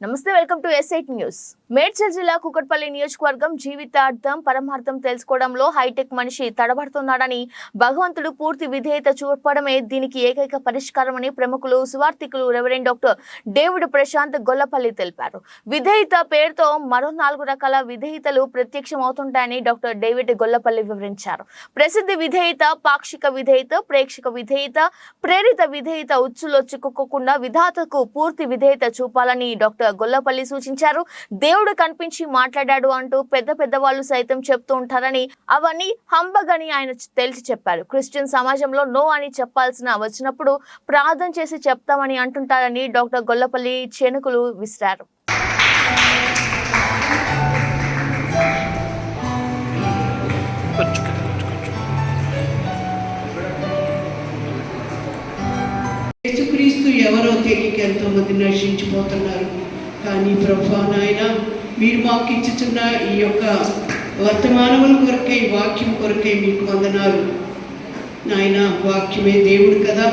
నమస్తే welcome to SIT news Medchal జిల్లా కుకట్పల్లి నియోజకవర్గం జీవితార్థం పరమార్థం తెలుసుకోవడంలో హైటెక్ మనిషి తడబడుతున్నాడని భగవంతుడు పూర్తి విధేయత చూపడమే దీనికి ఏకైక పరిష్కారమని ప్రముఖులు సువార్థికులు reverend doctor David Prashant Gollapalli తెలిపారు. విధేయత పేరుతో మరో నాలుగు రకాల విధేయతలు ప్రత్యక్షమవుతుంటాయని డాక్టర్ డేవిడ్ గొల్లపల్లి వివరించారు. ప్రసిద్ధ విధేయత పాక్షిక విధేయత ప్రేక్షక విధేయత ప్రేరిత విధేయత ఉచ్చులో చిక్కుకోకుండా విధాతకు పూర్తి విధేయత చూపాలని డాక్టర్ గొల్లపల్లి సూచించారు. దేవుడు కనిపించి మాట్లాడాడు అంటూ పెద్ద పెద్ద వాళ్ళు సైతం చెప్తూ ఉంటారని అవన్నీ హంబగని ఆయన తేల్చి చెప్పారు. క్రిస్టియన్ సమాజంలో నో అని చెప్పాల్సిన వచ్చినప్పుడు ప్రార్థన చేసి చెప్తామని అంటుంటారని డాక్టర్ గొల్లపల్లి చేనుకులు విసిరారు. యేసుక్రీస్తు ఎవరో తెలియక ఎంతోమంది నశించిపోతున్నారు. కానీ ప్రభా నాయన మీరు మాకు ఇచ్చుచున్న ఈ యొక్క వర్తమానముల కొరకే ఈ వాక్యం కొరకే మీకు వందనాలు. నాయన వాక్యమే దేవుడు కదా.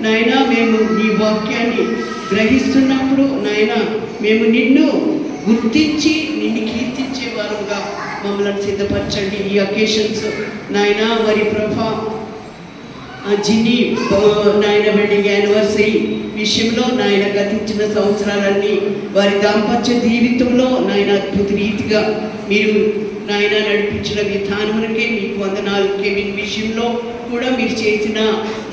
నాయన మేము ఈ వాక్యాన్ని గ్రహిస్తున్నప్పుడు నాయన మేము నిన్ను గుర్తించి నిన్ను కీర్తించే వారుగా మమ్మల్ని సిద్ధపరచండి ఈ అకేషన్స్ నాయన మరి ప్రభా జిన్ని నాయన వెడ్డింగ్ యానివర్సరీ విషయంలో నాయన గతించిన సంవత్సరాలన్నీ వారి దాంపత్య జీవితంలో నాయన అద్భుత రీతిగా మీరు నాయన నడిపించిన విధానమునకే మీకు వందనాలు. కెవిన్ విషయంలో కూడా మీరు చేసిన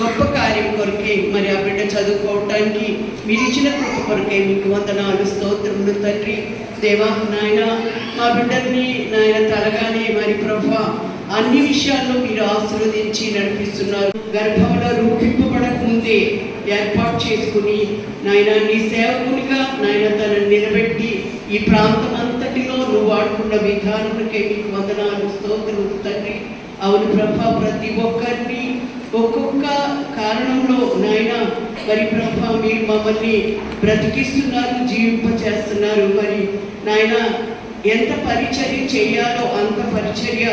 గొప్ప కార్యం కొరకే మరి ఆ బిడ్డ చదువుకోవటానికి మీరు ఇచ్చిన కృప కొరకే మీకు వందనాలు స్తోత్రములు తండ్రి. దేవా నాయన మా బిడ్డల్ని నాయన తరగానే మరి ప్రభా అన్ని విషయాల్లో మీరు ఆశీర్వదించి నడిపిస్తున్నారు. గర్భంలో రూపింపబడక ముందే ఏర్పాటు చేసుకుని నాయన నీ సేవకునిగా నాయన తనని నిలబెట్టి ఈ ప్రాంతం అంతటిలో నువ్వు వాడుకున్న విధానములకే నీకు వందనాలు స్తోత్రములు తండ్రి. అవును ప్రభా ప్రతి ఒక్కరిని ఒక్కొక్క కారణంలో నాయన మరి ప్రభా మీరు మమ్మల్ని బ్రతికిస్తున్నారు జీవింపచేస్తున్నారు. మరి నాయన ఎంత పరిచర్య చేయాలో అంత పరిచర్య.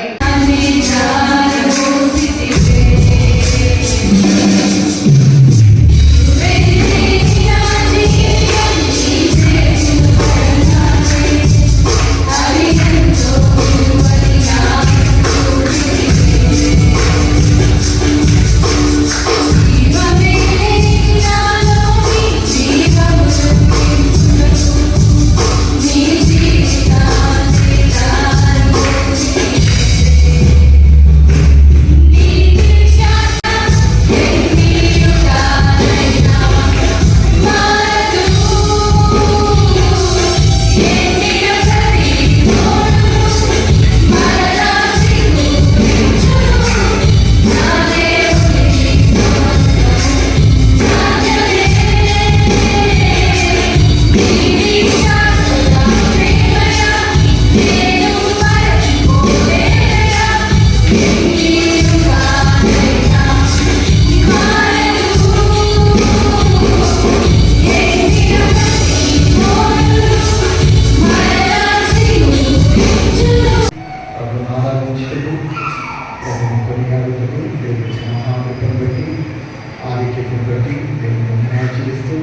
ఆధిక్యతను బట్టి దేవుని వందనాలు చెల్లిస్తూ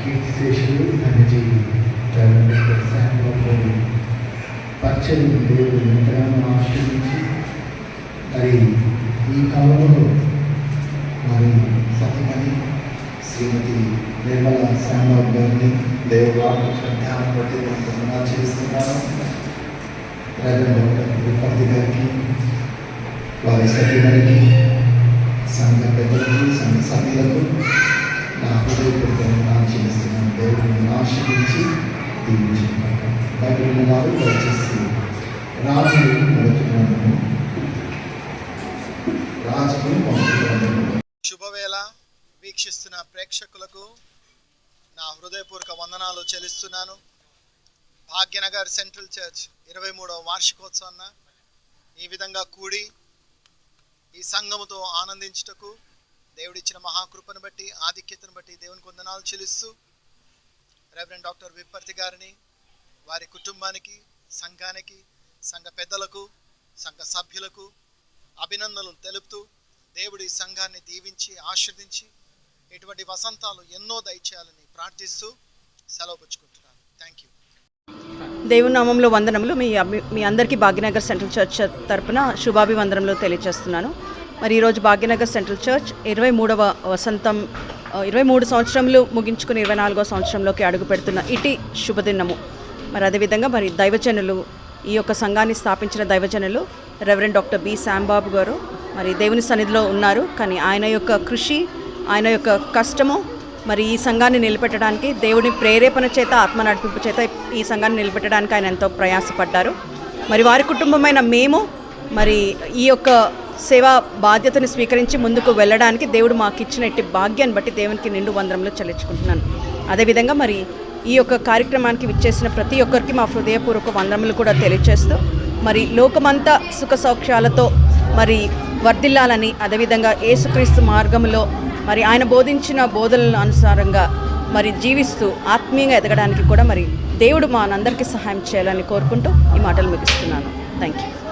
కీర్తి శేషులు ధన్యజీవి శాంతి పచ్చని దేవుడు ఎంతగానో ఆశ్రయించి మరి ఈ కాలంలో మరి సతమని శ్రీమతి నిర్మల శ్యామబాబు గారిని దేవవాకు ధ్యానం బట్టి నేను వందనాలు చేస్తున్నాను. విపత్తి గారికి వారి సతీమణికి సంఘ పెద్దలకు సంఘ సభ్యులకు నా హృదయపూర్వకంగా చెల్లిస్తున్నాను దేవుడిని ఆశ్రయించి దీవించుకుంటాను. బయట ఉన్న వారు దయచేసి రాజులు మొదలుతున్నాను రాజులు పంపుతున్నాను శుభవేళ వీక్షిస్తున్న ప్రేక్షకులకు నా హృదయపూర్వక వందనాలు చెల్లిస్తున్నాను. భాగ్యనగర్ సెంట్రల్ చర్చ్ ఇరవై మూడవ వార్షికోత్సవాన్న ఈ విధంగా కూడి ఈ సంఘముతో ఆనందించుటకు దేవుడిచ్చిన మహాకృపను బట్టి ఆధిక్యతను బట్టి దేవునికి వందనాలు చెల్లిస్తూ రెవరెండ్ డాక్టర్ విప్పర్తి గారిని వారి కుటుంబానికి సంఘానికి సంఘ పెద్దలకు సంఘ సభ్యులకు అభినందనలు తెలుపుతూ దేవుడి సంఘాన్ని దీవించి ఆశీర్దించి ఇటువంటి వసంతాలు ఎన్నో దయచేయాలని ప్రార్థిస్తూ సెలవు పుచ్చుకుంటున్నాను. థ్యాంక్ యూ దేవుని నామంలో వందనములు మీ అభి- మీ అందరికీ భాగ్యనగర్ సెంట్రల్ చర్చ్ తరపున శుభాభివందనములు తెలియజేస్తున్నాను మరి ఈరోజు భాగ్యనగర్ సెంట్రల్ చర్చ్ ఇరవై మూడవ వసంతం ఇరవై మూడు సంవత్సరములు ముగించుకుని ఇరవై నాలుగో సంవత్సరంలోకి అడుగు పెడుతున్న ఇటీ శుభదినము. మరి అదేవిధంగా మరి దైవజనులు ఈ యొక్క సంఘాన్ని స్థాపించిన దైవజనులు రెవరెండ్ డాక్టర్ బి శాంబాబు గారు మరి దేవుని సన్నిధిలో ఉన్నారు. కానీ ఆయన యొక్క కృషి ఆయన యొక్క కష్టము మరి ఈ సంఘాన్ని నిలబెట్టడానికి దేవుని ప్రేరేపణ చేత ఆత్మ నడిపింపు చేత ఈ సంఘాన్ని నిలబెట్టడానికి ఆయన ఎంతో ప్రయాసపడ్డారు. మరి వారి కుటుంబమైన మేము మరి ఈ యొక్క సేవా బాధ్యతను స్వీకరించి ముందుకు వెళ్ళడానికి దేవుడు మాకు ఇచ్చిన ఇట్టి భాగ్యాన్ని బట్టి దేవునికి నిండు వందరంలో చెల్లించుకుంటున్నాను. అదేవిధంగా మరి ఈ యొక్క కార్యక్రమానికి విచ్చేసిన ప్రతి ఒక్కరికి మా హృదయపూర్వక వందనములు కూడా తెలియచేస్తూ మరి లోకమంతా సుఖ సౌఖ్యాలతో మరి వర్ధిల్లాలని అదేవిధంగా ఏసుక్రీస్తు మార్గంలో మరి ఆయన బోధించిన బోధనల అనుసారంగా మరి జీవిస్తూ ఆత్మీయంగా ఎదగడానికి కూడా మరి దేవుడు మా అందరికీ సహాయం చేయాలని కోరుకుంటూ ఈ మాటలు ముగిస్తున్నాను. Thank you